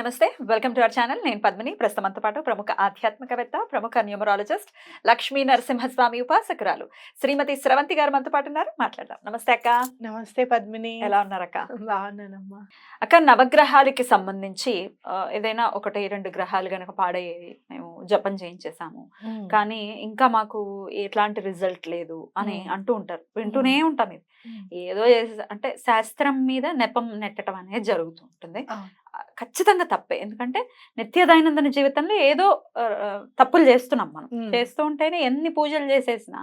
నమస్తే welcome to our channel. నేను పద్మిని. ప్రస్తుతంతో పాటు ప్రముఖ ఆధ్యాత్మికవేత్త ప్రముఖ న్యూమరాలజిస్ట్ లక్ష్మీ నరసింహస్వామి ఉపాసకురాలు శ్రీమతి స్రవంతి గారు మనతో పాటు ఉన్నారు. మాట్లాడదాం. నమస్తే అక్క. నమస్తే పద్మిని. ఎలా ఉన్నారక్క? బాగున్నానమ్మా. అక్క నవగ్రహాలకి సంబంధించి ఏదైనా ఒకటి రెండు గ్రహాలు గనక పాడయ్యాయి మేము జపం చేయించేసాము కానీ ఇంకా మాకు ఎట్లాంటి రిజల్ట్ లేదు అని. అంటూ ఉంటారు. వింటూనే ఉంటాం ఇది. ఏదో అంటే శాస్త్రం మీద నెపం నెట్టడం అనేది జరుగుతూ ఉంటుంది. ఖచ్చితంగా తప్పే. ఎందుకంటే నిత్య దైనందిన జీవితంలో ఏదో తప్పులు చేస్తున్నాం మనం. చేస్తూ ఉంటేనే ఎన్ని పూజలు చేసేసినా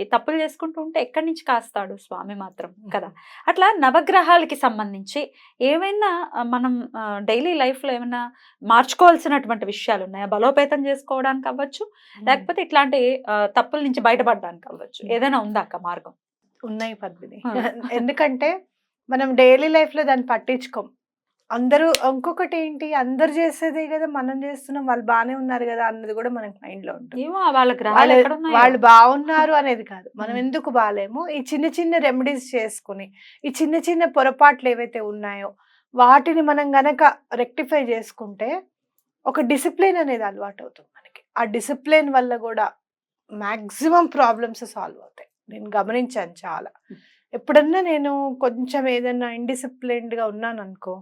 ఈ తప్పులు చేసుకుంటూ ఉంటే ఎక్కడి నుంచి కాస్తాడు స్వామి మాత్రం కదా. అట్లా నవగ్రహాలకి సంబంధించి ఏమైనా మనం డైలీ లైఫ్లో ఏమైనా మార్చుకోవాల్సినటువంటి విషయాలు ఉన్నాయా బలోపేతం చేసుకోవడానికి అవ్వచ్చు లేకపోతే ఇట్లాంటి తప్పుల నుంచి బయటపడడానికి అవ్వచ్చు. ఏదైనా ఉందా అక్క మార్గం? ఉన్నాయి పద్మిని. ఎందుకంటే మనం డైలీ లైఫ్లో దాన్ని పట్టించుకోం. అందరూ ఇంకొకటి ఏంటి అందరు చేసేదే కదా మనం చేస్తున్నాం వాళ్ళు బాగానే ఉన్నారు కదా అన్నది కూడా మనకి మైండ్లో ఉంటుంది వాళ్ళ బాగున్నారు అనేది కాదు. మనం. ఎందుకు బాగాలేము ఈ చిన్న చిన్న రెమెడీస్ చేసుకుని ఈ చిన్న చిన్న పొరపాట్లు ఏవైతే ఉన్నాయో వాటిని మనం గనక రెక్టిఫై చేసుకుంటే ఒక డిసిప్లిన్ అనేది అలవాటు అవుతుంది మనకి. ఆ డిసిప్లిన్ వల్ల కూడా మాక్సిమం ప్రాబ్లమ్స్ సాల్వ్ అవుతాయి. నేను గమనించాను చాలా. ఎప్పుడన్నా నేను కొంచెం ఏదైనా indisciplined గా ఉన్నాను అనుకో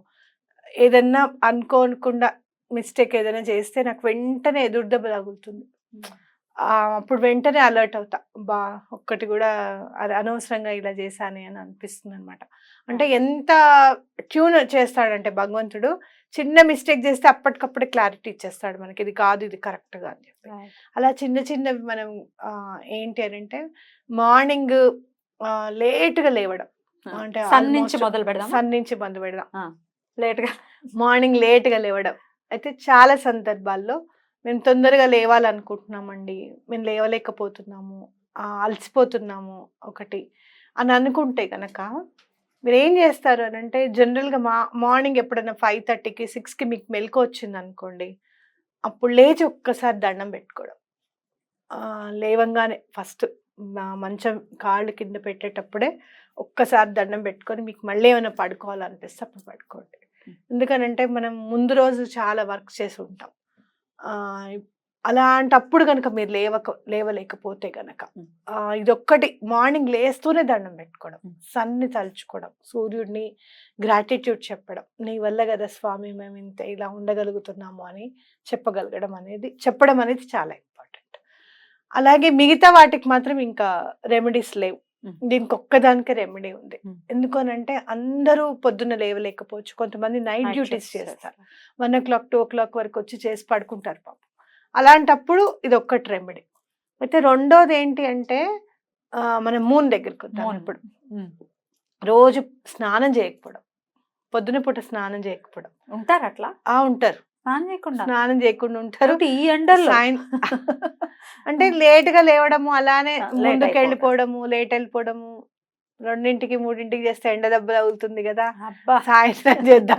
ఏదన్నా అనుకోకుండా మిస్టేక్ ఏదైనా చేస్తే నాకు వెంటనే ఎదురుదెబ్బ తగులుతుంది. ఆ, అప్పుడు వెంటనే అలర్ట్ అవుతా. బా ఒక్కటి కూడా అది అనవసరంగా ఇలా చేశానే అని అనిపిస్తుంది అనమాట అంటే ఎంత ట్యూన్ చేస్తాడంటే భగవంతుడు చిన్న మిస్టేక్ చేస్తే అప్పటికప్పుడే క్లారిటీ ఇచ్చేస్తాడు మనకి. ఇది కాదు ఇది కరెక్ట్గా అని చెప్పి. అలా చిన్న చిన్నవి మనం ఏంటి అని అంటే మార్నింగ్ లేట్గా లేవడం. అంటే సన్ నుంచి మొదలు పెడదాం సన్ నుంచి మొదలు పెడదాం. లేట్గా మార్నింగ్ లేట్గా లేవడం. అయితే చాలా సందర్భాల్లో మేము తొందరగా లేవాలనుకుంటున్నామండి. మేము లేవలేకపోతున్నాము అలసిపోతున్నాము ఒకటి అని అనుకుంటే కనుక మీరు ఏం చేస్తారు అని అంటే జనరల్గా మా మార్నింగ్ ఎప్పుడైనా ఫైవ్ థర్టీకి సిక్స్కి మీకు మెలకు వచ్చింది అనుకోండి అప్పుడు లేచి ఒక్కసారి దండం పెట్టుకోవడం. లేవంగానే ఫస్ట్ మంచం కాళ్ళు కింద పెట్టేటప్పుడే ఒక్కసారి దండం పెట్టుకొని మీకు మళ్ళీ ఏమైనా పడుకోవాలనిపిస్తే అప్పుడు పడుకోండి. ఎందుకనంటే మనం ముందు రోజు చాలా వర్క్ చేసి ఉంటాం అలాంటప్పుడు కనుక మీరు లేవక లేవలేకపోతే కనుక. ఇదొక్కటి మార్నింగ్ లేస్తూనే దండం పెట్టుకోవడం. సన్ని తలుచుకోవడం సూర్యుడిని గ్రాటిట్యూడ్ చెప్పడం నీ వల్ల కదా స్వామి మేము ఇంత ఇలా ఉండగలుగుతున్నాము అని చెప్పగలగడం అనేది చెప్పడం అనేది చాలా ఇంపార్టెంట్ అలాగే మిగతా వాటికి మాత్రం ఇంకా రెమెడీస్ లేవు. దీనికి ఒక్కదానికే రెమెడీ ఉంది. ఎందుకనంటే అందరూ పొద్దున్న లేవలేకపోవచ్చు. కొంతమంది నైట్ డ్యూటీస్ చేస్తారు. One o'clock two o'clock వరకు వచ్చి చేసి పడుకుంటారు పాపం. అలాంటప్పుడు ఇది ఒక్కటి రెమెడీ. అయితే రెండోది ఏంటి అంటే మనం మూన్ దగ్గరికి వద్దాం. ఇప్పుడు. రోజు స్నానం చేయకపోవడం. పొద్దున పూట స్నానం చేయకపోవడం. ఉంటారు అట్లా ఆ ఉంటారు. స్నానం చేయకుండా. స్నానం చేయకుండా ఉంటారు. ఈ ఎండల్లో. అంటే లేట్గా లేవడము అలానే ముందుకు. వెళ్ళిపోవడము లేట్ వెళ్ళిపోవడము రెండింటికి మూడింటికి చేస్తే ఎండ దెబ్బ తగులుతుంది కదా. అబ్బా. సాయంత్రం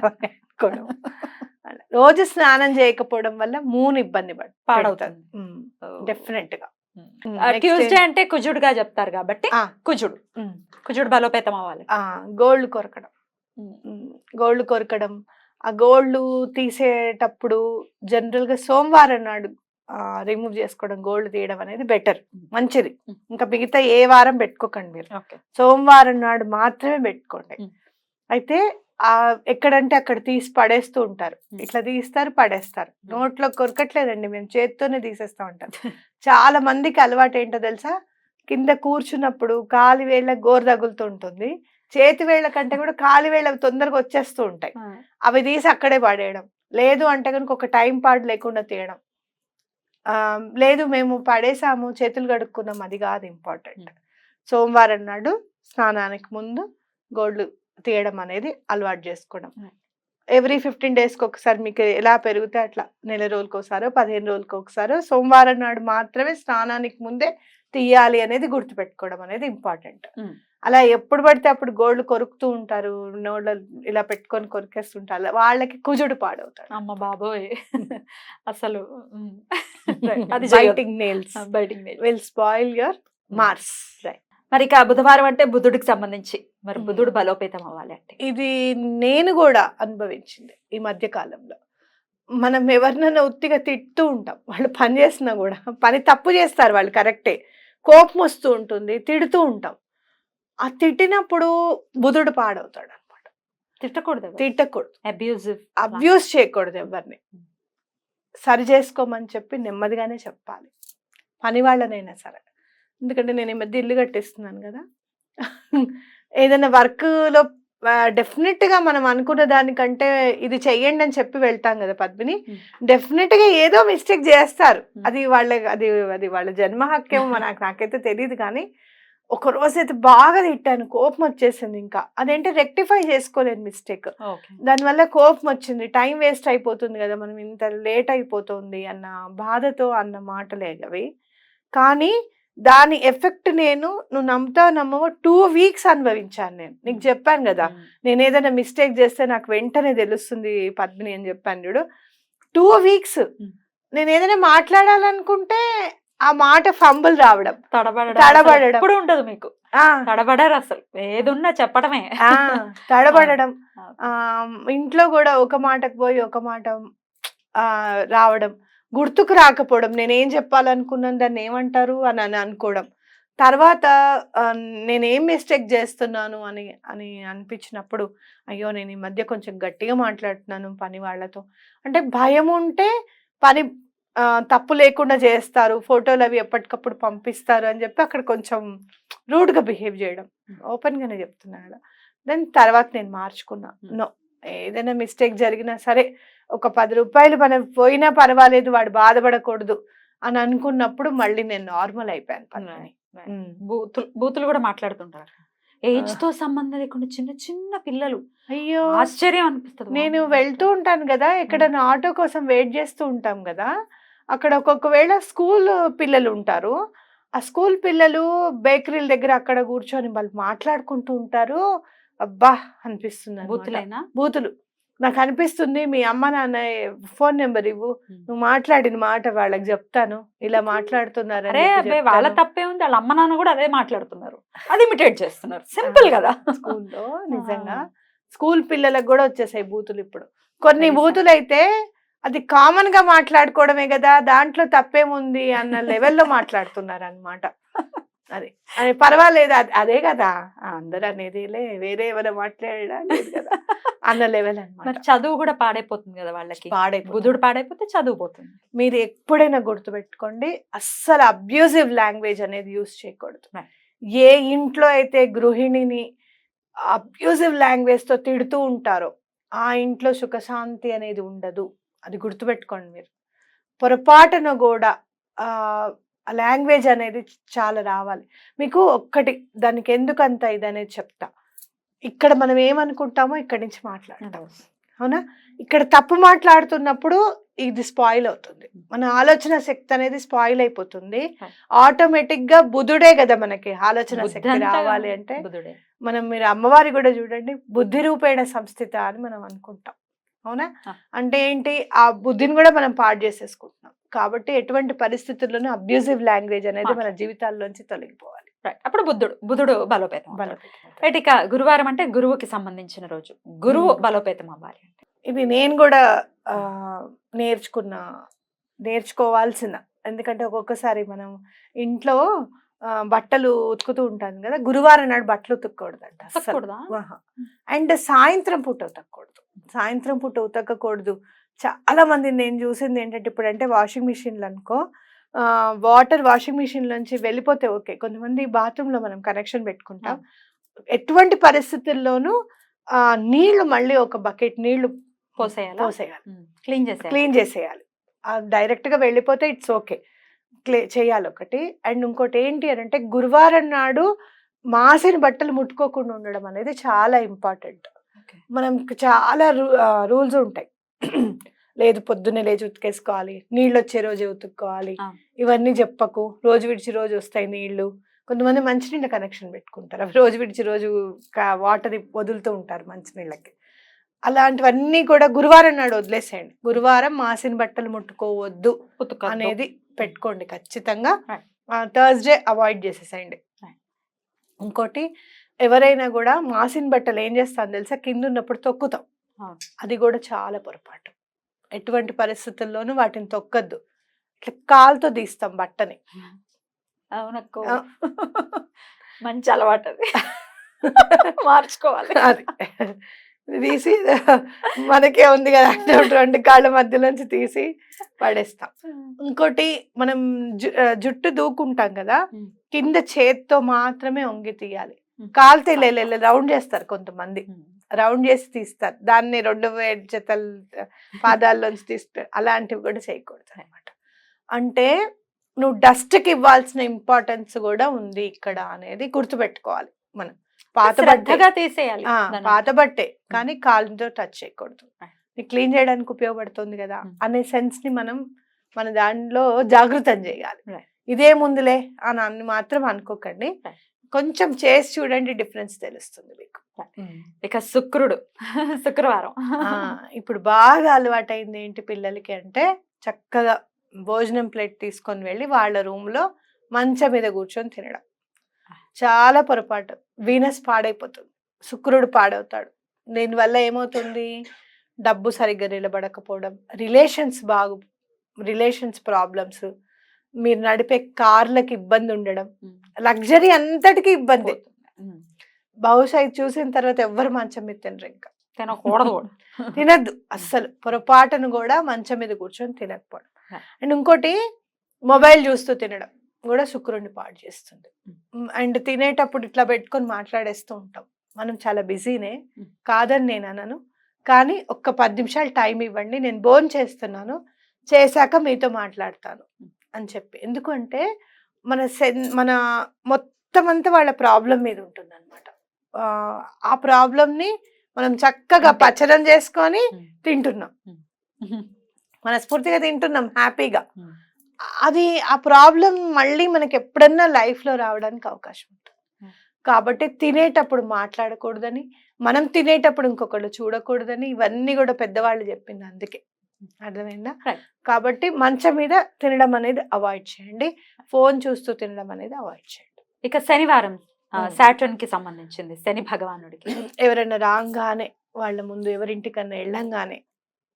అనుకోవడం. అలా. రోజు స్నానం చేయకపోవడం వల్ల మూన్ ఇబ్బంది పడు పాడవుతుంది. డెఫినెట్గా. ట్యూస్డే అంటే కుజుడుగా చెప్తారు కాబట్టి కుజుడు. కుజుడు బలోపేతం అవ్వాలి. ఆ, గోల్డ్ కొరకడం. గోల్డ్ కొరకడం. ఆ గోల్డ్ తీసేటప్పుడు జనరల్గా సోమవారం నాడు రిమూవ్ చేసుకోవడం గోల్డ్ తీయడం అనేది బెటర్ మంచిది. ఇంకా మిగతా ఏ వారం పెట్టుకోకండి మీరు. సోమవారం నాడు మాత్రమే పెట్టుకోండి. అయితే ఆ ఎక్కడంటే అక్కడ తీసి పడేస్తూ ఉంటారు. ఇట్లా తీస్తారు పడేస్తారు. నోట్లో కొరకట్లేదండి మేము చేత్తోనే తీసేస్తా ఉంటాం. చాలా మందికి అలవాటు ఏంటో తెలుసా? కింద కూర్చున్నప్పుడు కాలి వేళ్ళ గోరు తగులుతూ ఉంటుంది. చేతి వేళ్ళ కంటే కూడా కాలి వేళ్ళ తొందరగా వచ్చేస్తూ ఉంటాయి. అవి తీసి అక్కడే పడేయడం. లేదు అంటే కనుక ఒక టైం పాడు లేకుండా తీయడం. లేదు మేము పడేసాము చేతులు కడుక్కున్నాం అది కాదు ఇంపార్టెంట్. సోమవారం నాడు స్నానానికి ముందు గోల్డ్ తీయడం అనేది అలవాటు చేసుకోవడం. ఎవ్రీ ఫిఫ్టీన్ డేస్కి ఒకసారి మీకు ఎలా పెరిగితే అట్లా నెల రోజులకు ఒకసారో పదిహేను రోజులకు ఒకసారో సోమవారం నాడు మాత్రమే స్నానానికి ముందే తీయాలి అనేది గుర్తుపెట్టుకోవడం అనేది ఇంపార్టెంట్. అలా ఎప్పుడు పడితే అప్పుడు గోల్డ్ కొరుకుతూ ఉంటారు. నోళ్ళ ఇలా పెట్టుకొని కొరికేస్తుంటారు. వాళ్ళకి కుజుడు పాడవుతాడు. అమ్మ బాబోయ్! అసలు. అది బైటింగ్ నెయిల్స్ బయటికి నేర్చు. విల్ స్పాయిల్ యువర్ మార్స్ మరి ఇక బుధవారం అంటే బుధుడికి సంబంధించి మరి. బుధుడు బలోపేతం అవ్వాలి అంటే. ఇది నేను కూడా అనుభవించింది ఈ మధ్య కాలంలో. మనం ఎవరినైనా ఉత్తిగా తిట్టుతూ ఉంటాం. వాళ్ళు పని చేసినా కూడా పని తప్పు చేస్తారు వాళ్ళు కరెక్టే. కోపం వస్తూ ఉంటుంది తిడుతూ ఉంటాం. ఆ తిట్టినప్పుడు బుధుడు పాడవుతాడు అనమాట తిట్టకూడదు. తిట్టకూడదు అబ్యూజివ్ అబ్యూస్ చేయకూడదు ఎవరిని. సరి చేసుకోమని చెప్పి నెమ్మదిగానే చెప్పాలి. పని వాళ్ళనైనా సరే. ఎందుకంటే నేను ఈ మధ్య ఇల్లు కట్టిస్తున్నాను కదా. ఏదైనా వర్క్లో డెఫినెట్గా మనం అనుకున్న దానికంటే ఇది చెయ్యండి అని చెప్పి వెళ్తాం కదా పద్మిని. Hmm. డెఫినెట్గా ఏదో మిస్టేక్ చేస్తారు. Hmm. అది వాళ్ళ అది అది వాళ్ళ జన్మ హక్కేమో నాకు నాకైతే తెలియదు కానీ రోజు అయితే బాగా తిట్టాను కోపం వచ్చేసింది ఇంకా. అదేంటి రెక్టిఫై చేసుకోలేను మిస్టేక్ దానివల్ల కోపం వచ్చింది టైం వేస్ట్ అయిపోతుంది కదా మనం ఇంత లేట్ అయిపోతుంది అన్న బాధతో అన్న మాటలే అవి. కానీ దాని ఎఫెక్ట్ నేను నువ్వు నమ్ముతా నమ్మవో టూ వీక్స్ అనుభవించాను నేను. నీకు చెప్పాను కదా నేను ఏదైనా మిస్టేక్ చేస్తే నాకు వెంటనే తెలుస్తుంది పద్మిని అని చెప్పాను చూడు. Two weeks Hmm. నేను ఏదైనా మాట్లాడాలనుకుంటే ఆ మాట ఫంబుల్ రావడం. తడబడడం ఎప్పుడు ఉండదు మీకు. తడబడరు అసలు. ఏదున్నా చెప్పడమే. తడబడడం. ఇంట్లో కూడా ఒక మాటకు పోయి ఒక మాట ఆ, రావడం. గుర్తుకు రాకపోవడం. నేనేం చెప్పాలనుకున్నాను దాన్ని ఏమంటారు అని అని అనుకోవడం. తర్వాత నేనేం మిస్టేక్ చేస్తున్నాను అని అని అనిపించినప్పుడు అయ్యో నేను ఈ మధ్య కొంచెం గట్టిగా మాట్లాడుతున్నాను పని వాళ్ళతో. అంటే భయం ఉంటే పని తప్పు లేకుండా చేస్తారు ఫోటోలు అవి ఎప్పటికప్పుడు పంపిస్తారు అని చెప్పి అక్కడ కొంచెం రూడ్గా బిహేవ్ చేయడం. ఓపెన్గానే చెప్తున్నా కదా. దెన్ తర్వాత నేను మార్చుకున్నా. నో ఏదైనా మిస్టేక్ జరిగినా సరే ఒక పది రూపాయలు మనం పోయినా పర్వాలేదు వాడు బాధపడకూడదు అని అనుకున్నప్పుడు మళ్ళీ నేను నార్మల్ అయిపోయాను. బూతులు బూతులు కూడా మాట్లాడుతుంటారు. ఏజ్తో సంబంధం లేకుండా చిన్న చిన్న పిల్లలు. అయ్యో! ఆశ్చర్యం అనిపిస్తుంది నేను వెళ్తూ ఉంటాను కదా ఎక్కడైనా ఆటో కోసం వెయిట్ చేస్తూ ఉంటాం కదా అక్కడ ఒక్కొక్కవేళ స్కూల్ పిల్లలు ఉంటారు ఆ స్కూల్ పిల్లలు బేకరీల దగ్గర అక్కడ కూర్చొని వాళ్ళు మాట్లాడుకుంటూ ఉంటారు. అబ్బా! అనిపిస్తుంది. బూతులైనా? బూతులు. నాకు అనిపిస్తుంది మీ అమ్మ నాన్న ఫోన్ నెంబర్ ఇవ్వు. నువ్వు మాట్లాడిన మాట వాళ్ళకి చెప్తాను. ఇలా మాట్లాడుతున్నారు అరే చెప్పి అబ్బే! వాళ్ళ. తప్పే ఉంది. వాళ్ళ అమ్మ నాన్న కూడా అదే మాట్లాడుతున్నారు. అది ఇమిటేట్ చేస్తున్నారు. సింపుల్ కదా. స్కూల్లో నిజంగా. స్కూల్ పిల్లలకు కూడా వచ్చేసాయి బూతులు ఇప్పుడు. కొన్ని? బూతులు అయితే అది కామన్గా మాట్లాడుకోవడమే కదా దాంట్లో తప్పేముంది అన్న లెవెల్లో మాట్లాడుతున్నారు అనమాట అది అది పర్వాలేదు అది- అదే కదా అందరూ అనేదిలే వేరే ఎవరైనా మాట్లాడా లేదు కదా అన్న లెవెల్ అనమాట చదువు కూడా పాడైపోతుంది కదా వాళ్ళకి. పాడైపోతుంది. బుధుడు పాడైపోతే చదువు పోతుంది. మీరు ఎప్పుడైనా గుర్తుపెట్టుకోండి అస్సలు అబ్యూజివ్ లాంగ్వేజ్ అనేది యూజ్ చేయకూడదు. ఏ ఇంట్లో అయితే గృహిణిని అబ్యూజివ్ లాంగ్వేజ్తో తిడుతూ ఉంటారో ఆ ఇంట్లో సుఖశాంతి అనేది ఉండదు. అది గుర్తుపెట్టుకోండి మీరు. పొరపాటున కూడా ఆ లాంగ్వేజ్ అనేది చాలా రావాలి. మీకు ఒక్కటి దానికి ఎందుకు అంత ఇది అనేది చెప్తా. ఇక్కడ మనం ఏమనుకుంటామో ఇక్కడి నుంచి మాట్లాడతాం. అవునా? ఇక్కడ తప్పు మాట్లాడుతున్నప్పుడు ఇది స్పాయిల్ అవుతుంది. మన ఆలోచన శక్తి అనేది స్పాయిల్ అయిపోతుంది. ఆటోమేటిక్గా బుధుడే కదా మనకి ఆలోచన శక్తి రావాలి అంటే మనం మీరు అమ్మవారి కూడా చూడండి. బుద్ధి రూపేణ సంస్థిత అని మనం అనుకుంటాం. అవునా. అంటే ఏంటి? ఆ బుద్ధిని కూడా మనం పాడు చేసేసుకుంటున్నాం. కాబట్టి ఎటువంటి పరిస్థితుల్లోనూ అబ్యూజివ్ లాంగ్వేజ్ అనేది మన జీవితాల్లోంచి తొలగిపోవాలి. Right. అప్పుడు బుద్ధుడు బుధుడు బలోపేతం. రైట్ ఇక గురువారం అంటే గురువుకి సంబంధించిన రోజు. గురువు. బలోపేతం అవ్వాలి ఇది నేను కూడా నేర్చుకున్న నేర్చుకోవాల్సిన. ఎందుకంటే ఒక్కొక్కసారి మనం ఇంట్లో బట్టలు ఉతుకుతూ ఉంటాను కదా గురువారం నాడు బట్టలు ఆహా. అండ్ సాయంత్రం పూట ఉతకూడదు సాయంత్రం పూట ఉతకకూడదు. చాలా మంది నేను చూసింది ఏంటంటే ఇప్పుడు అంటే వాషింగ్ మిషన్లు అనుకో వాటర్ వాషింగ్ మిషన్ నుంచి వెళ్ళిపోతే ఓకే. కొంతమంది బాత్రూంలో మనం కనెక్షన్ పెట్టుకుంటాం. ఎటువంటి పరిస్థితుల్లోనూ ఆ, నీళ్ళు మళ్ళీ ఒక బకెట్ నీళ్ళు పోసేయాలా? పోసేయాలి. క్లీన్ చేసేయాలి? క్లీన్ చేసేయాలి. ఆ, direct గా వెళ్ళిపోతే ఇట్స్ ఓకే. క్లే చేయాలి ఒకటి. అండ్ ఇంకోటి ఏంటి అని అంటే గురువారం నాడు మాసిన బట్టలు ముట్టుకోకుండా ఉండడం అనేది చాలా ఇంపార్టెంట్. మనం చాలా రూల్స్ ఉంటాయి. లేదు పొద్దున్నే లేచి ఉతికేసుకోవాలి నీళ్ళు వచ్చే రోజే ఉతుక్కోవాలి. ఇవన్నీ చెప్పకు. రోజు విడిచి రోజు వస్తాయి నీళ్ళు కొంతమంది మంచినీళ్ళ కనెక్షన్ పెట్టుకుంటారు. అవి రోజు విడిచి రోజు వాటర్ వదులుతూ ఉంటారు మంచినీళ్ళకి. అలాంటివన్నీ కూడా గురువారం నాడు వదిలేసేయండి. గురువారం మాసిన బట్టలు ముట్టుకోవద్దు. అనేది పెట్టుకోండి ఖచ్చితంగా. థర్స్డే అవాయిడ్ చేసేసేయండి. ఇంకోటి ఎవరైనా కూడా మాసిన బట్టలు ఏం చేస్తాను తెలుసా? కింద ఉన్నప్పుడు తొక్కుతాం. అది కూడా చాలా పొరపాటు. ఎటువంటి పరిస్థితుల్లోనూ వాటిని తొక్కద్దు. ఇట్లా కాలుతో తీస్తాం బట్టని. అవునక్కో. మంచి అలవాటు అది. మార్చుకోవాలి. అది. తీసి మనకే ఉంది కదా అంటే రెండు కాళ్ళ మధ్యలోంచి తీసి పడేస్తాం. ఇంకోటి మనం జుట్టు దూకుంటాం కదా. కింద చేత్తో మాత్రమే వంగి తీయాలి. కాలుతో రౌండ్ చేస్తారు కొంతమంది. రౌండ్ చేసి తీస్తారు. దాన్ని రెండు వేలు జతలు పాదాల్లోంచి తీస్తారు అలాంటివి కూడా చేయకూడదు అనమాట అంటే నువ్వు dust కి ఇవ్వాల్సిన ఇంపార్టెన్స్ కూడా ఉంది ఇక్కడ అనేది గుర్తుపెట్టుకోవాలి మనం. పాత బట్టే. శ్రద్ధగా తీసేయాలి. పాత బట్టే. కానీ కాలుతో టచ్ చేయకూడదు. క్లీన్ చేయడానికి ఉపయోగపడుతుంది కదా. అనే సెన్స్ని మనం మన దానిలో జాగృతం చేయాలి. ఇదే ముందులే అని అన్ని మాత్రం అనుకోకండి. కొంచెం చేసి చూడండి డిఫరెన్స్ తెలుస్తుంది మీకు. ఇక శుక్రుడు శుక్రవారం. ఇప్పుడు బాగా అలవాటైంది ఏంటి పిల్లలకి అంటే చక్కగా భోజనం ప్లేట్ తీసుకొని వెళ్ళి వాళ్ళ రూమ్లో మంచం మీద కూర్చొని తినడం. చాలా పొరపాటు. వీనస్ పాడైపోతుంది. శుక్రుడు పాడవుతాడు. దీనివల్ల ఏమవుతుంది? డబ్బు సరిగ్గా నిలబడకపోవడం. రిలేషన్స్ బాగు రిలేషన్స్ ప్రాబ్లమ్స్ మీరు నడిపే కార్లకి ఇబ్బంది ఉండడం. లగ్జరీ అంతటికి ఇబ్బంది. బహుశా ఇది చూసిన తర్వాత ఎవ్వరు మంచం మీద తినరు ఇంకా. తినకూడదు కూడా. తినద్దు. అస్సలు పొరపాటును కూడా మంచం మీద కూర్చొని తినకపోవడం. అండ్ ఇంకోటి మొబైల్ చూస్తూ తినడం కూడా శుక్రుడిని పాడు చేస్తుంది. అండ్ తినేటప్పుడు ఇట్లా పెట్టుకొని మాట్లాడేస్తూ ఉంటాం. మనం చాలా బిజీనే. కాదని నేను అనను. కానీ ఒక్క పది నిమిషాలు టైం ఇవ్వండి. నేను బోన్ చేస్తున్నాను. చేశాక మీతో మాట్లాడతాను. అని చెప్పి ఎందుకంటే మన సెన్ మన మొత్తం అంతా వాళ్ళ ప్రాబ్లం మీద ఉంటుంది అనమాట ఆ ప్రాబ్లంని మనం చక్కగా. పచనం చేసుకొని. తింటున్నాం ఉమ్. మనస్ఫూర్తిగా తింటున్నాం హ్యాపీగా. అది ఆ ప్రాబ్లం మళ్ళీ మనకి ఎప్పుడన్నా life లో రావడానికి అవకాశం ఉంటుంది. కాబట్టి తినేటప్పుడు మాట్లాడకూడదని మనం తినేటప్పుడు ఇంకొకళ్ళు చూడకూడదని ఇవన్నీ కూడా పెద్దవాళ్ళు చెప్పింది అందుకే అర్థమైందా. కాబట్టి మంచం మీద తినడం అనేది అవాయిడ్ చేయండి. ఫోన్ చూస్తూ తినడం అనేది అవాయిడ్ చేయండి. ఇక శనివారం. సాటర్న్కి సంబంధించింది శని భగవానుడికి. ఎవరైనా రాగానే వాళ్ళ ముందు ఎవరింటికన్నా వెళ్ళంగానే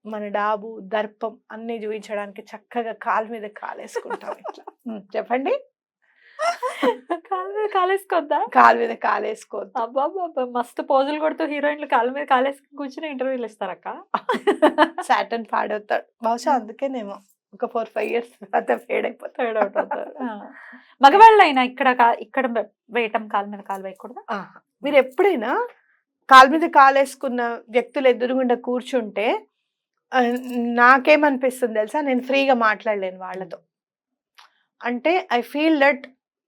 మన డాబు దర్పం అన్ని చూపించడానికి చక్కగా కాలు మీద కాలేసుకుంటాం ఇట్లా. చెప్పండి? కాలు మీద కాలేసుకోద్దా? కాలు మీద కాలేసుకోవద్దు అబ్బా అబ్బా, మస్తు పోజులు కొడుతూ హీరోయిన్లు కాలు మీద కాలేసుకుని కూర్చుని ఇంటర్వ్యూలు ఇస్తారక్క? సాటర్న్ పాడవుతాడు. బహుశా అందుకేనేమో ఒక ఫోర్ ఫైవ్ ఇయర్స్ తర్వాత ఫేడ్ అయిపోతాడు out అవుతారు. మగవాళ్ళైనా ఇక్కడ ఇక్కడ వేయటం కాలు మీద కాలు వేయకూడదా. మీరు ఎప్పుడైనా కాలు మీద కాలేసుకున్న వ్యక్తులు ఎదురుగుండా కూర్చుంటే నాకేమనిపిస్తుంది తెలుసా? నేను ఫ్రీగా మాట్లాడలేను వాళ్ళతో. అంటే ఐ ఫీల్ దట్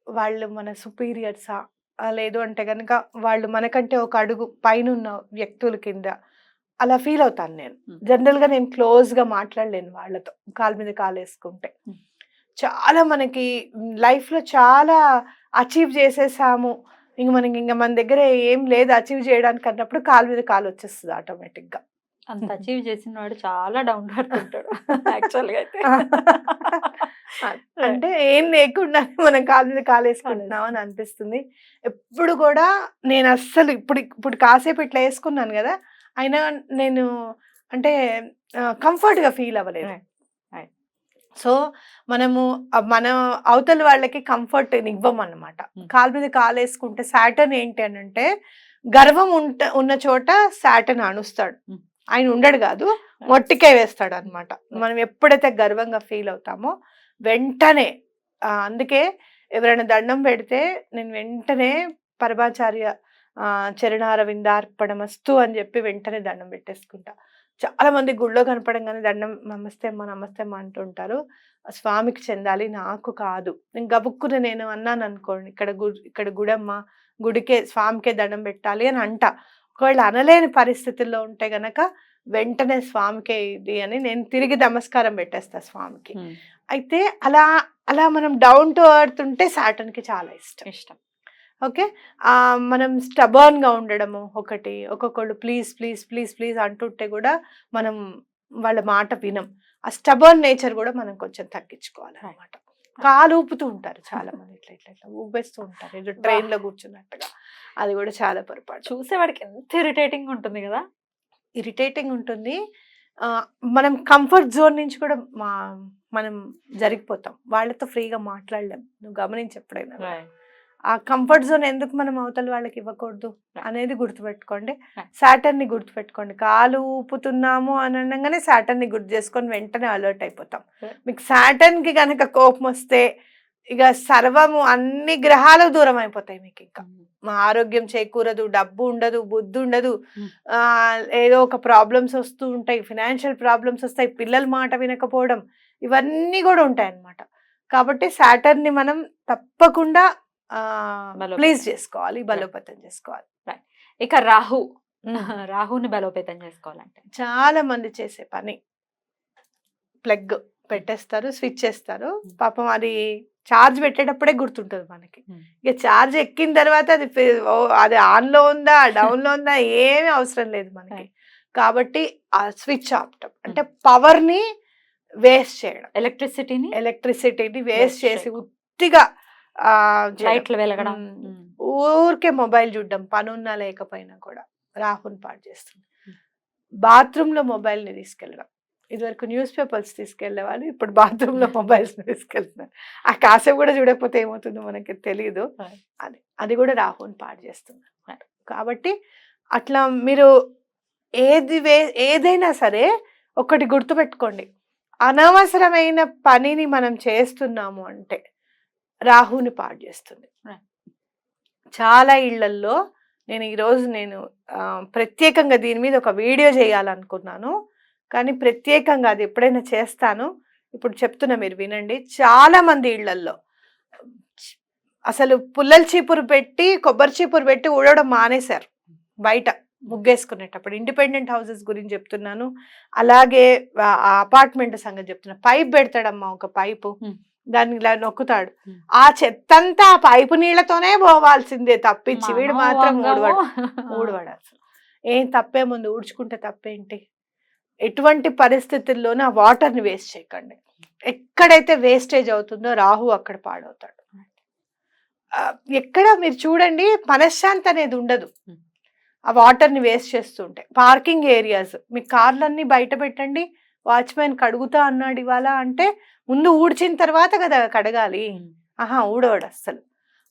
వాళ్ళు మన సుపీరియర్సా? లేదు అంటే కనుక వాళ్ళు మనకంటే ఒక అడుగు పైన ఉన్న వ్యక్తుల కింద అలా ఫీల్ అవుతాను నేను. Hmm. జనరల్గా నేను క్లోజ్గా మాట్లాడలేను వాళ్ళతో కాలు మీద కాలు వేసుకుంటే. చాలా మనకి లైఫ్లో చాలా అచీవ్ చేసేసాము. ఇంక మనకి ఇంకా మన దగ్గర ఏం లేదు అచీవ్ చేయడానికి అన్నప్పుడు కాలు మీద కాలు వచ్చేస్తుంది ఆటోమేటిక్గా అంత అచీవ్ చేసిన వాడు చాలా డౌన్ ఉంటాడు. యాక్చువల్గా అయితే. అంటే ఏం లేకుండా మనం కాలు మీద కాలు వేసుకుంటున్నాం అని అనిపిస్తుంది. ఎప్పుడు కూడా నేను అస్సలు ఇప్పుడు ఇప్పుడు కాసేపు ఇట్లా వేసుకున్నాను కదా అయినా నేను అంటే కంఫర్ట్గా ఫీల్ అవ్వలేదు. సో మనము మన అవతల వాళ్ళకి కంఫర్ట్ ఇవ్వం అన్నమాట Hmm. కాలు మీద కాలు వేసుకుంటే సాటర్న్ ఏంటి అని అంటే గర్వం ఉంట ఉన్న చోట సాటర్న్ అణుస్తాడు. ఆయన ఉండడు కాదు మొట్టికాయ వేస్తాడు అనమాట మనం ఎప్పుడైతే గర్వంగా ఫీల్ అవుతామో వెంటనే అందుకే ఎవరైనా దండం పెడితే నేను వెంటనే పరమాచార్య చరణార విందార్పణమస్తు అని చెప్పి వెంటనే దండం పెట్టేసుకుంటా. చాలా మంది గుళ్ళో కనపడంగానే దండం నమస్తే అమ్మ నమస్తే అమ్మ అంటుంటారు స్వామికి చెందాలి నాకు కాదు. నేను గబుక్కున నేను అన్నాను అనుకోండి ఇక్కడ గు ఇక్కడ గుడమ్మ గుడికే స్వామికే దండం పెట్టాలి అని అంట. ఒకవేళ అనలేని పరిస్థితుల్లో ఉంటే గనక వెంటనే స్వామికే ఇది అని నేను తిరిగి నమస్కారం పెట్టేస్తా స్వామికి. అయితే అలా అలా మనం డౌన్ టు ఎర్త్ ఉంటే సాటన్కి చాలా ఇష్టం. ఇష్టం. ఓకే? మనం స్టబర్న్గా ఉండడము ఒకటి ఒక్కొక్కళ్ళు ప్లీజ్ ప్లీజ్ ప్లీజ్ ప్లీజ్ అంటుంటే కూడా మనం వాళ్ళ మాట వినం. ఆ స్టబర్న్ నేచర్ కూడా మనం కొంచెం తగ్గించుకోవాలి అనమాట కాలు ఊపుతూ ఉంటారు చాలా మంది ఇట్లా ఇట్లా ఇట్లా ఊపేస్తూ ఉంటారు. ఏదో ట్రైన్లో కూర్చున్నట్టుగా. అది కూడా చాలా పొరపాటు. చూసేవాడికి ఎంత ఇరిటేటింగ్ ఉంటుంది కదా! ఇరిటేటింగ్ ఉంటుంది. మనం కంఫర్ట్ జోన్ నుంచి కూడా మా మనం జరిగిపోతాం. వాళ్ళతో ఫ్రీగా మాట్లాడలేం. నువ్వు గమనించి ఎప్పుడైనా. ఆ కంఫర్ట్ జోన్ ఎందుకు మనం అవతల వాళ్ళకి ఇవ్వకూడదు అనేది గుర్తుపెట్టుకోండి. సాటర్న్ని గుర్తుపెట్టుకోండి. కాలు ఊపుతున్నాము అని అనగానే సాటర్న్ని గుర్తు చేసుకొని వెంటనే అలర్ట్ అయిపోతాం. మీకు సాటర్న్కి కనుక కోపం వస్తే ఇక సర్వము అన్ని గ్రహాలు దూరం అయిపోతాయి మీకు ఇంకా. మా ఆరోగ్యం చేకూరదు డబ్బు ఉండదు బుద్ధి ఉండదు. ఆ, ఏదో ఒక ప్రాబ్లమ్స్ వస్తూ ఉంటాయి ఫినాన్షియల్ ప్రాబ్లమ్స్ వస్తాయి పిల్లల మాట వినకపోవడం ఇవన్నీ కూడా ఉంటాయి అన్నమాట కాబట్టి సాటర్న్ని మనం తప్పకుండా ప్లీజ్ చేసుకోవాలి బలోపేతం చేసుకోవాలి. ఇక రాహు. రాహుని బలోపేతం చేసుకోవాలంటే. చాలా మంది చేసే పని. ప్లగ్ పెట్టేస్తారు స్విచ్ చేస్తారు. పాపం అది చార్జ్ పెట్టేటప్పుడే గుర్తుంటుంది మనకి. ఇక చార్జ్ ఎక్కిన తర్వాత అది అది ఆన్లో ఉందా డౌన్లో ఉందా ఏమీ అవసరం లేదు మనకి. కాబట్టి ఆ స్విచ్ ఆపటం అంటే పవర్ని వేస్ట్ చేయడం. ఎలక్ట్రిసిటీని ఎలక్ట్రిసిటీని వేస్ట్ చేసి. ఉత్తిగా. లైట్లు వెలగడం. ఊరికే మొబైల్ చూడడం పనున్నా లేకపోయినా కూడా రాహుని పాడు చేస్తుంది. Hmm. బాత్రూమ్లో మొబైల్ని తీసుకెళ్ళడం. ఇదివరకు న్యూస్ పేపర్స్ తీసుకెళ్ళేవాళ్ళు ఇప్పుడు బాత్రూమ్లో మొబైల్స్ తీసుకెళ్తున్నారు. ఆ కాసేపు కూడా చూడకపోతే ఏమవుతుందో మనకి తెలియదు. అది అది కూడా రాహుని పాడు Right. కాబట్టి అట్లా మీరు ఏది వే ఏదైనా సరే ఒకటి గుర్తుపెట్టుకోండి. అనవసరమైన పనిని మనం చేస్తున్నాము అంటే రాహుని పాడు చేస్తుంది. చాలా ఇళ్ళల్లో నేను ఈరోజు నేను ప్రత్యేకంగా దీని మీద ఒక వీడియో చేయాలనుకున్నాను. కానీ ప్రత్యేకంగా అది ఎప్పుడైనా చేస్తాను. ఇప్పుడు చెప్తున్నా మీరు వినండి. చాలా మంది ఇళ్ళల్లో అసలు పుల్లల చీపురు పెట్టి కొబ్బరి చీపురు పెట్టి ఊడవడం మానేశారు. బయట ముగ్గేసుకునేటప్పుడు ఇండిపెండెంట్ హౌసెస్ గురించి చెప్తున్నాను. అలాగే అపార్ట్మెంట్ సంగతి చెప్తున్నా. పైప్ పెడతాడమ్మా ఒక పైపు. Hmm. దాన్ని ఇలా నొక్కుతాడు. ఆ చెత్తంతా ఆ పైపు నీళ్ళతోనే పోవాల్సిందే తప్పించి వీడు మాత్రం. ఊడవడు. ఊడవడు అసలు. ఏం తప్పే ముందు ఊడ్చుకుంటే తప్పేంటి? ఎటువంటి పరిస్థితుల్లోనూ ఆ వాటర్ని వేస్ట్ చేయకండి. ఎక్కడైతే వేస్టేజ్ అవుతుందో రాహు అక్కడ పాడవుతాడు. ఎక్కడ మీరు చూడండి మనశ్శాంతి అనేది ఉండదు. ఆ వాటర్ని వేస్ట్ చేస్తుంటే. Parking areas. మీ కార్లన్నీ బయట పెట్టండి. వాచ్మెన్ కడుగుతా అన్నాడు ఇవాళ అంటే ముందు ఊడ్చిన తర్వాత కదా కడగాలి. ఆహా ఊడవడు అస్సలు.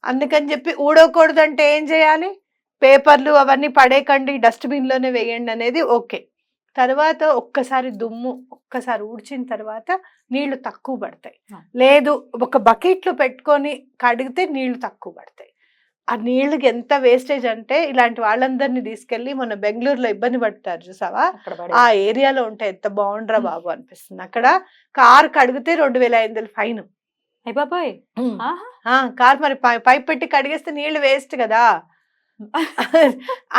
అందుకని చెప్పి ఊడవకూడదు అంటే ఏం చేయాలి? పేపర్లు అవన్నీ పడేకండి డస్ట్బిన్లోనే వేయండి అనేది ఓకే. తర్వాత ఒక్కసారి దుమ్ము ఒక్కసారి ఊడ్చిన తర్వాత నీళ్ళు తక్కువ పడతాయి. లేదు ఒక బకెట్లో పెట్టుకొని కడిగితే నీళ్ళు తక్కువ పడతాయి. నీళ్ళకి ఎంత వేస్టేజ్ అంటే ఇలాంటి వాళ్ళందరినీ తీసుకెళ్ళి మన బెంగళూరులో ఇబ్బంది పడతారు చూసావా? ఆ ఏరియాలో ఉంటే ఎంత బాగుండ్రా బాబు అనిపిస్తుంది. అక్కడ కార్ కడిగితే రెండు వేల ఐదు వందలు ఫైన్. ఆ కార్ మరి పైప్ పెట్టి కడిగేస్తే నీళ్ళు వేస్ట్ కదా.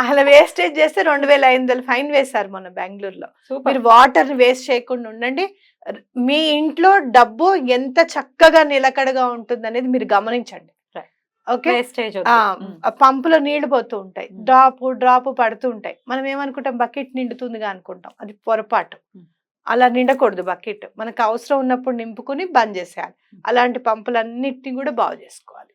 అలా వేస్టేజ్ చేస్తే రెండు వేల ఐదు వందలు ఫైన్ వేశారు మన బెంగళూరులో. మీరు వాటర్ వేస్ట్ చేయకుండా ఉండండి. మీ ఇంట్లో డబ్బు ఎంత చక్కగా నిలకడగా ఉంటుంది అనేది మీరు గమనించండి. ఓకే? పంపులో నీళ్ళు పోతూ ఉంటాయి. డ్రాప్ డ్రాప్ పడుతూ ఉంటాయి. మనం ఏమనుకుంటాం? బకెట్ నిండుతుందిగా అనుకుంటాం. అది పొరపాటు. అలా నిండకూడదు బకెట్. మనకు అవసరం ఉన్నప్పుడు నింపుకుని బంద్ చేసేయాలి. అలాంటి పంపులన్నిటిని కూడా బాగు చేసుకోవాలి.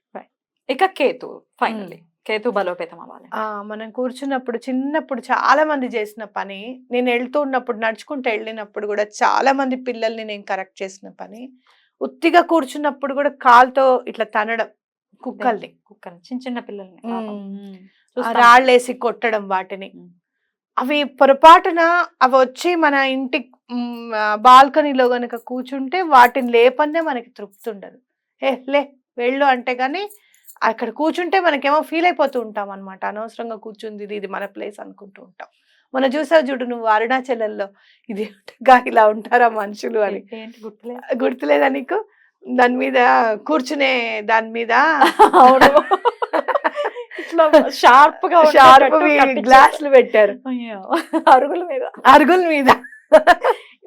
ఇక కేతు ఫైనల్లీ కేతు బలోపేతం అవ్వాలి. ఆ మనం కూర్చున్నప్పుడు చిన్నప్పుడు చాలా మంది చేసిన పని నేను వెళ్తూ ఉన్నప్పుడు నడుచుకుంటూ వెళ్ళినప్పుడు కూడా చాలా మంది పిల్లల్ని నేను కరెక్ట్ చేసిన పని ఉత్తిగా కూర్చున్నప్పుడు కూడా కాలుతో ఇట్లా తనడం. కుక్కల్ని. కుక్కని చిన్న చిన్న పిల్లల్ని. రాళ్ళేసి కొట్టడం వాటిని. అవి పొరపాటున అవి వచ్చి మన ఇంటి బాల్కనీలో గనక కూర్చుంటే వాటిని లేపందే మనకి తృప్తి ఉండదు ఏ లే వెళ్ళు అంటే గాని అక్కడ కూర్చుంటే మనకేమో ఫీల్ అయిపోతూ ఉంటాం అనమాట అనవసరంగా కూర్చుంది ఇది ఇది మన ప్లేస్ అనుకుంటూ ఉంటాం. మన చూసావు చూడు నువ్వు అరుణాచలంలో. ఇది ఇలా ఉంటారా మనుషులు అని. గుర్తులేదా నీకు? దాని మీద కూర్చునే దాని మీద అవును. ఇట్లా షార్ప్గా షార్ప్ గ్లాసులు పెట్టారు. అరుగుల మీద. అరుగుల మీద.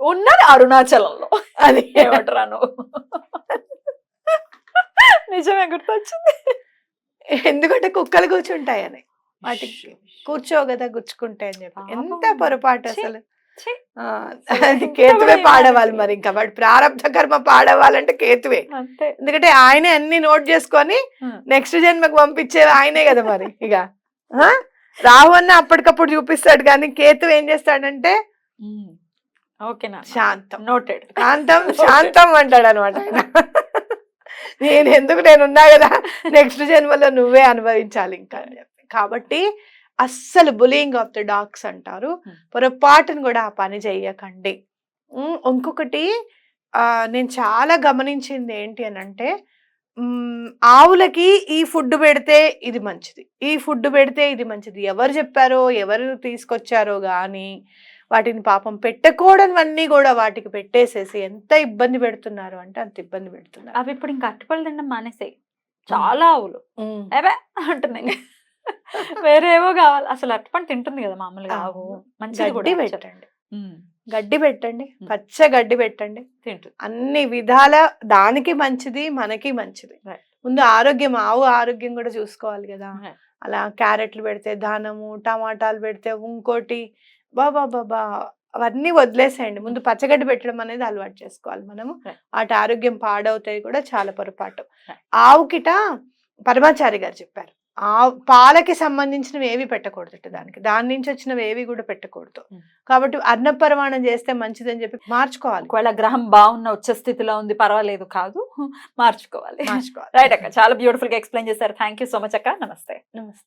ఉన్నది అరుణాచలంలో. అది. ఏమంటారు నిజమే గుర్తొచ్చింది. ఎందుకంటే కుక్కలు కూర్చుంటాయని. వాటికి కూర్చో కదా గుచ్చుకుంటాయి అని చెప్పి. పాపం. ఎంత పొరపాటు అసలు? అది కేతువే పాడవాలి. మరి ఇంకా వాడి ప్రారంభ కర్మ పాడవాలంటే కేతువే. ఎందుకంటే ఆయనే అన్ని నోట్ చేసుకొని. నెక్స్ట్ జన్మకు పంపించేది ఆయనే కదా మరి ఇక? రాహు అన్న అప్పటికప్పుడు చూపిస్తాడు కానీ కేతు ఏం చేస్తాడంటే శాంతం. నోటెడ్ శాంతం శాంతం అంటాడు అనమాట నేను ఎందుకు నేను ఉన్నా కదా నెక్స్ట్ జన్మలో నువ్వే అనుభవించాలి ఇంకా కాబట్టి అస్సలు బులింగ్ ఆఫ్ ద డాగ్స్ అంటారు. పొరపాటును కూడా ఆ పని చెయ్యకండి ఇంకొకటి నేను చాలా గమనించింది ఏంటి అని అంటే ఆవులకి ఈ ఫుడ్ పెడితే ఇది మంచిది. ఈ ఫుడ్ పెడితే ఇది మంచిది. ఎవరు చెప్పారో ఎవరు తీసుకొచ్చారో కానీ వాటిని పాపం పెట్టకూడనివన్నీ కూడా వాటికి పెట్టేసేసి ఎంత ఇబ్బంది పెడుతున్నారు అంటే అంత ఇబ్బంది పెడుతున్నారు. అవి ఇప్పుడు ఇంకా అట్టుపళ్ళు తినడం మానేసాయి. చాలా ఆవులు. అంటున్నాయి వేరే ఏవో కావాలి అసలు అట్టుపండు తింటుంది కదా మామూలుగా ఆవు. మంచిది కూడా గడ్డి. పెట్టండి గడ్డి పెట్టండి. పచ్చ గడ్డి పెట్టండి తింటుంది అన్ని విధాల దానికి మంచిది మనకి మంచిది. ముందు ఆరోగ్యం ఆవు ఆరోగ్యం కూడా చూసుకోవాలి కదా. అలా క్యారెట్లు పెడితే దానము టమాటాలు పెడితే ఇంకోటి బాబా బాబా అవన్నీ వదిలేసేయండి ముందు పచ్చగడ్డి పెట్టడం అనేది అలవాటు చేసుకోవాలి మనము. వాటి ఆరోగ్యం పాడవుతాయి కూడా చాలా పొరపాటు. ఆవుకిట పరమాచారి గారు చెప్పారు ఆ పాలకి సంబంధించినవి ఏవి పెట్టకూడదు దానికి. దాని నుంచి వచ్చినవి ఏవి కూడా పెట్టకూడదు. కాబట్టి అన్నపరమాణం చేస్తే మంచిదని చెప్పి మార్చుకోవాలి. ఒకవేళ గ్రహం బాగున్న ఉచ్చ స్థితిలో ఉంది పర్వాలేదు కాదు. మార్చుకోవాలి. మార్చుకోవాలి. రైట్ అక్క చాలా బ్యూటిఫుల్గా ఎక్స్ప్లెయిన్ చేశారు. థ్యాంక్ యూ సో మచ్ అక్క. నమస్తే. నమస్తే.